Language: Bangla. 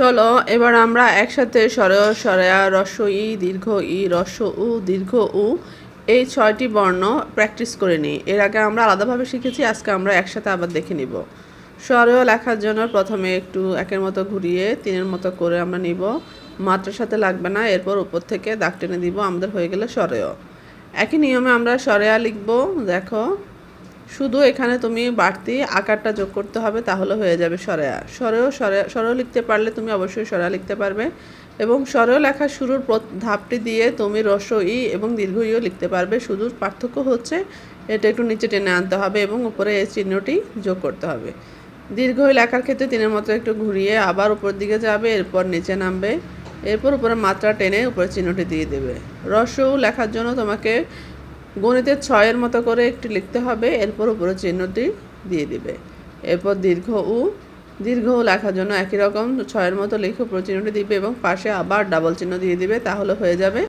চলো, এবার আমরা একসাথে সরয় সরয়া, রস্য ই, দীর্ঘ ই, রস্য উ, দীর্ঘ উ, এই ছয়টি বর্ণ প্র্যাকটিস করে নিই। এর আগে আমরা আলাদাভাবে শিখেছি, আজকে আমরা একসাথে আবার দেখে নিব। স্বরেও লেখার জন্য প্রথমে একটু একের মতো ঘুরিয়ে, তিনের মতো করে আমরা নিব। মাত্রার সাথে লাগবে না, এরপর উপর থেকে দাগ টেনে দিব, আমাদের হয়ে গেলে স্বরেও একই নিয়মে আমরা সরেয়া লিখব, দেখো। শুধু এখানে তুমি বাড়তি আকারটা যোগ করতে হবে, তাহলে হয়ে যাবে সরেয়া। সরেও সরে সরেও লিখতে পারলে তুমি অবশ্যই সরেয়া লিখতে পারবে এবং সরেও লেখা শুরুর ধাপটি দিয়ে তুমি রস্য ই এবং দীর্ঘ ইও লিখতে পারবে। শুধু পার্থক্য হচ্ছে এটা একটু নিচে টেনে আনতে হবে এবং উপরে এই চিহ্নটি যোগ করতে হবে। দীর্ঘ লেখার ক্ষেত্রে তিনের মতো একটু ঘুরিয়ে আবার উপর দিকে যাবে, এরপর নিচে নামবে, এরপর উপরে মাত্রা টেনে উপরে চিহ্নটি দিয়ে দেবে। রস্য লেখার জন্য তোমাকে গণিতের ছয়ের মতো করে একটি লিখতে হবে, এরপর উপরে চিহ্নটি দিয়ে দিবে। এরপর দীর্ঘ উ দীর্ঘ উ লেখার জন্য একই রকম ছয়ের মতো লিখে উপরে চিহ্নটি দিবে এবং পাশে আবার ডাবল চিহ্ন দিয়ে দিবে, তাহলে হয়ে যাবে